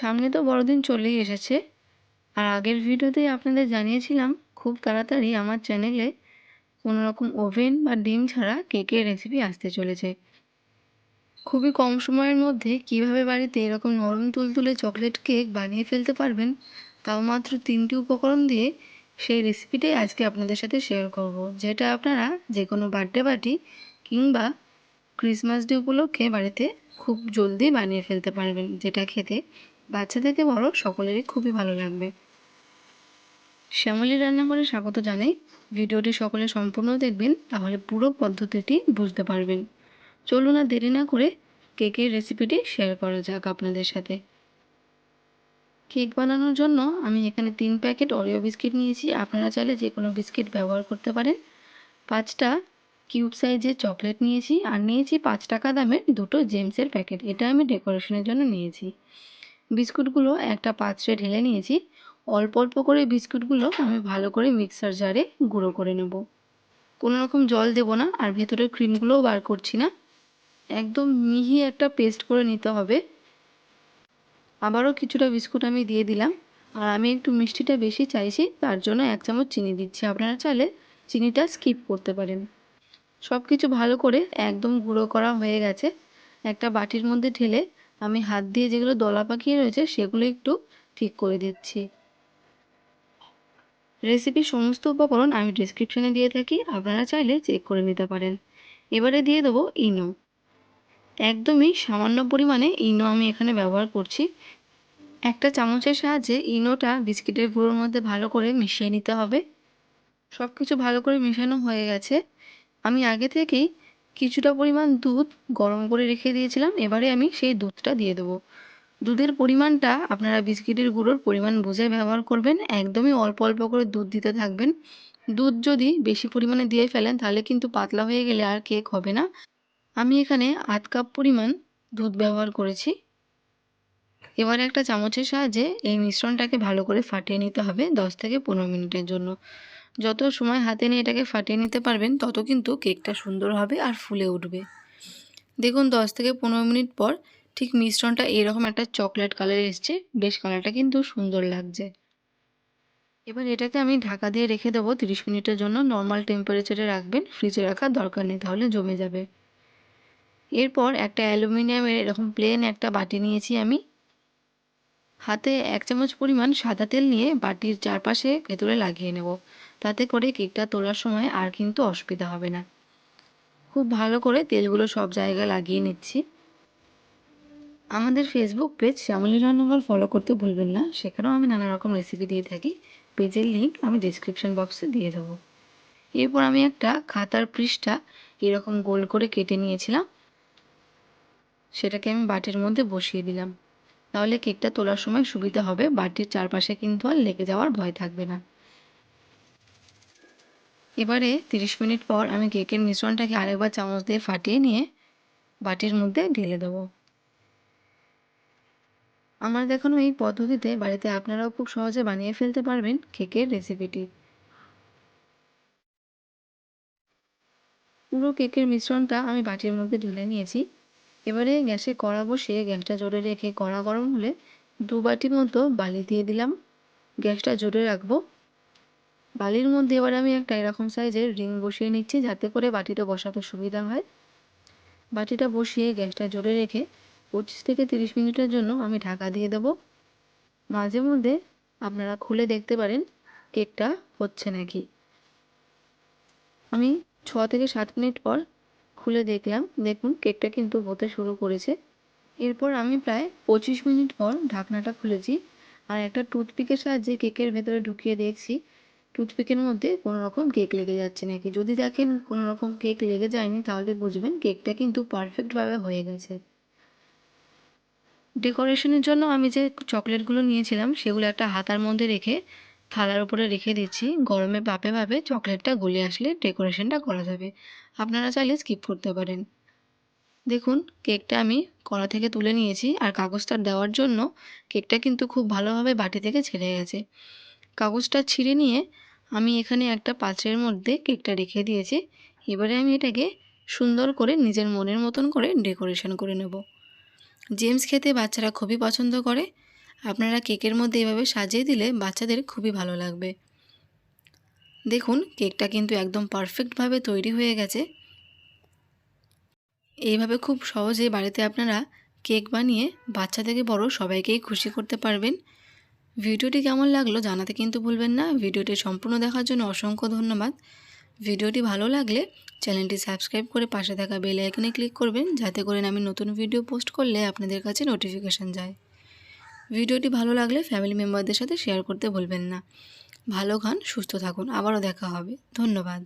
সামনে তো বড়দিন চলেই এসেছে। আর আগের ভিডিওতেই আপনাদের জানিয়েছিলাম, খুব তাড়াতাড়ি আমার চ্যানেলে কোনো রকম ওভেন বা ডিম ছাড়া কেকের রেসিপি আসতে চলেছে। খুবই কম সময়ের মধ্যে কীভাবে বাড়িতে এরকম নরম তুলতুলে চকলেট কেক বানিয়ে ফেলতে পারবেন, তাও মাত্র তিনটি উপকরণ দিয়ে সেই রেসিপিটাই আজকে আপনাদের সাথে শেয়ার করব, যেটা আপনারা যে কোনো বার্থডে পার্টি কিংবা ক্রিসমাস ডে উপলক্ষে বাড়িতে খুব জলদি বানিয়ে ফেলতে পারবেন, যেটা খেতে বাচ্চা থেকে বড় সকলেরই খুবই ভালো লাগবে। শ্যামলী রান্নাঘরে স্বাগত জানাই। ভিডিওটি সকলে সম্পূর্ণ দেখবেন, তাহলে পুরো পদ্ধতিটি বুঝতে পারবেন। চলুন আর দেরি না করে কেকের রেসিপিটি শেয়ার করা যাক আপনাদের সাথে। কেক বানানোর জন্য আমি এখানে তিন প্যাকেট অরিও বিস্কিট নিয়েছি। আপনারা চাইলে যে কোনো বিস্কিট ব্যবহার করতে পারেন। পাঁচটা কিউব সাইজের চকলেট নিয়েছি, আর নিয়েছি পাঁচ টাকা দামের দুটো জেমসের প্যাকেট। এটা আমি ডেকোরেশনের জন্য নিয়েছি। বিস্কুটগুলো একটা পাত্রে ঢেলে নিয়েছি। অল্প অল্প করে বিস্কুটগুলো আমি ভালো করে মিক্সার জারে গুঁড়ো করে নেব। কোনো রকম জল দেবো না আর ভেতরের ক্রিমগুলোও বার করছি না। একদম মিহি একটা পেস্ট করে নিতে হবে। আবারও কিছুটা বিস্কুট আমি দিয়ে দিলাম। আর আমি একটু মিষ্টিটা বেশি চাইছি, তার জন্য এক চামচ চিনি দিচ্ছি। আপনারা চাইলে চিনিটা স্কিপ করতে পারেন। সব কিছু ভালো করে একদম গুঁড়ো করা হয়ে গেছে। একটা বাটির মধ্যে ঢেলে আমি হাত দিয়ে যেগুলো দলা পাকিয়ে রয়েছে, সেগুলো একটু ঠিক করে দিচ্ছি। রেসিপির সমস্ত উপকরণ আমি ডিসক্রিপশানে দিয়ে থাকি, আপনারা চাইলে চেক করে নিতে পারেন। এবারে দিয়ে দেবো ইনো। একদমই সামান্য পরিমাণে ইনো আমি এখানে ব্যবহার করছি। একটা চামচের সাহায্যে ইনোটা বিস্কিটের গুঁড়োর মধ্যে ভালো করে মিশিয়ে নিতে হবে। সব কিছু ভালো করে মেশানো হয়ে গেছে। আমি আগে থেকেই কিছুটা পরিমাণ দুধ গরম করে রেখে দিয়েছিলাম, এবারে আমি সেই দুধটা দিয়ে দেবো। দুধের পরিমাণটা আপনারা বিস্কিটের গুঁড়োর পরিমাণ বুঝে ব্যবহার করবেন, একদমই অল্প অল্প করে দুধ দিতে থাকবেন। দুধ যদি বেশি পরিমাণে দিয়ে ফেলেন, তাহলে কিন্তু পাতলা হয়ে গেলে আর কেক হবে না। আমি এখানে আধ কাপ পরিমাণ দুধ ব্যবহার করেছি। এবারে একটা চামচের সাহায্যে এই মিশ্রণটাকে ভালো করে ফাটিয়ে নিতে হবে দশ থেকে পনেরো মিনিটের জন্য। যত সময় হাতে নিয়ে এটাকে ফাটিয়ে নিতে পারবেন, তত কিন্তু কেকটা সুন্দর হবে আর ফুলে উঠবে। দেখুন, দশ থেকে পনেরো মিনিট পর ঠিক মিশ্রণটা এরকম একটা চকলেট কালার এসছে, বেশ কালারটা কিন্তু সুন্দর লাগছে। এবার এটাকে আমি ঢাকা দিয়ে রেখে দেবো, তিরিশ মিনিটের জন্য। নর্মাল টেম্পারেচারে রাখবেন, ফ্রিজে রাখার দরকার নেই, তাহলে জমে যাবে। এরপর একটা অ্যালুমিনিয়ামের এরকম প্লেন একটা বাটি নিয়েছি আমি। হাতে এক চামচ পরিমাণ সাদা তেল নিয়ে বাটির চারপাশে ভেতরে লাগিয়ে নেব। তাতে করে কেকটা তোলার সময় আর কিন্তু অসুবিধা হবে না। খুব ভালো করে তেলগুলো সব জায়গায় লাগিয়ে নিচ্ছি। আমাদের ফেসবুক পেজ শ্যামলী রান্নাঘর ফলো করতে ভুলবেন না। সেখানেও আমি নানা রকম রেসিপি দিয়ে থাকি। পেজের লিঙ্ক আমি ডিসক্রিপশন বক্সে দিয়ে দেবো। এরপর আমি একটা খাতার পৃষ্ঠা এরকম গোল করে কেটে নিয়েছিলাম। সেটাকে আমি বাটির মধ্যে বসিয়ে দিলাম। তাহলে কেকটা তোলার সময় সুবিধা হবে। বাটির চারপাশে কিন্তু আর লেগে যাওয়ার ভয় থাকবে না। এবারে তিরিশ মিনিট পর আমি কেকের মিশ্রণটাকে আরেকবার চামচ দিয়ে ফাটিয়ে নিয়ে বাটির মধ্যে ঢেলে দেবো। আমার দেখানো এই পদ্ধতিতে বাড়িতে আপনারাও খুব সহজে বানিয়ে ফেলতে পারবেন কেকের রেসিপিটি। পুরো কেকের মিশ্রণটা আমি বাটির মধ্যে ঢেলে নিয়েছি। এবারে গ্যাসে কড়া বসিয়ে গ্যাসটা জোরে রেখে কড়া গরম হলে দু বাটি মতো বালি দিয়ে দিলাম। গ্যাসটা জোরে রাখব। বালির মধ্যে এবার আমি একটা এরকম সাইজের রিং বসিয়ে নিচ্ছি, যাতে করে বাটিটা বসাতে সুবিধা হয়। বাটিটা বসিয়ে গ্যাসটা জোরে রেখে পঁচিশ থেকে তিরিশ মিনিটের জন্য আমি ঢাকা দিয়ে দেবো। মাঝে মধ্যে আপনারা খুলে দেখতে পারেন কেকটা হচ্ছে নাকি। আমি ছ থেকে সাত মিনিট পর খুলে দেখলাম, দেখুন কেকটা কিন্তু হতে শুরু করেছে। এরপর আমি প্রায় পঁচিশ মিনিট পর ঢাকনাটা খুলেছি আর একটা টুথপিকের সাহায্যে কেকের ভেতরে ঢুকিয়ে দেখছি টুথপিকের মধ্যে কোনো রকম কেক লেগে যাচ্ছে নাকি? যদি দেখেন কোনো রকম কেক লেগে যায়নি, তাহলে বুঝবেন কেকটা কিন্তু পারফেক্টভাবে হয়ে গেছে। ডেকোরেশনের জন্য আমি যে চকলেটগুলো নিয়েছিলাম, সেগুলো একটা হাতার মধ্যে রেখে থালার উপরে রেখে দিচ্ছি। গরমে পাপে ভাবে চকলেটটা গলে আসলে ডেকোরেশনটা করা যাবে। আপনারা চাইলে স্কিপ করতে পারেন। দেখুন, কেকটা আমি কড়া থেকে তুলে নিয়েছি আর কাগজটা দেওয়ার জন্য কেকটা কিন্তু খুব ভালোভাবে বাটি থেকে ছেড়ে গেছে। কাগজটা ছিঁড়ে নিয়ে আমি এখানে একটা পাত্রের মধ্যে কেকটা রেখে দিয়েছি। এবারে আমি এটাকে সুন্দর করে নিজের মনের মতন করে ডেকোরেশন করে নেব। জেমস খেতে বাচ্চারা খুবই পছন্দ করে। আপনারা কেকের মধ্যে এভাবে সাজিয়ে দিলে বাচ্চাদের খুবই ভালো লাগবে। দেখুন, কেকটা কিন্তু একদম পারফেক্টভাবে তৈরি হয়ে গেছে। এইভাবে খুব সহজে বাড়িতে আপনারা কেক বানিয়ে বাচ্চা থেকে বড় সবাইকেই খুশি করতে পারবেন। ভিডিওটি কেমন লাগল জানাতে কিন্তু ভুলবেন না। ভিডিওটি সম্পূর্ণ দেখার জন্য অসংখ্য ধন্যবাদ। ভিডিওটি ভালো লাগলে চ্যানেলটি সাবস্ক্রাইব করে পাশে থাকা বেল আইকনে ক্লিক করবেন, যাতে করে আমি নতুন ভিডিও পোস্ট করলে আপনাদের কাছে নোটিফিকেশান যায়। ভিডিওটি ভালো লাগলে ফ্যামিলি মেম্বারদের সাথে শেয়ার করতে ভুলবেন না। ভালো খান, সুস্থ থাকুন। আবারও দেখা হবে। ধন্যবাদ।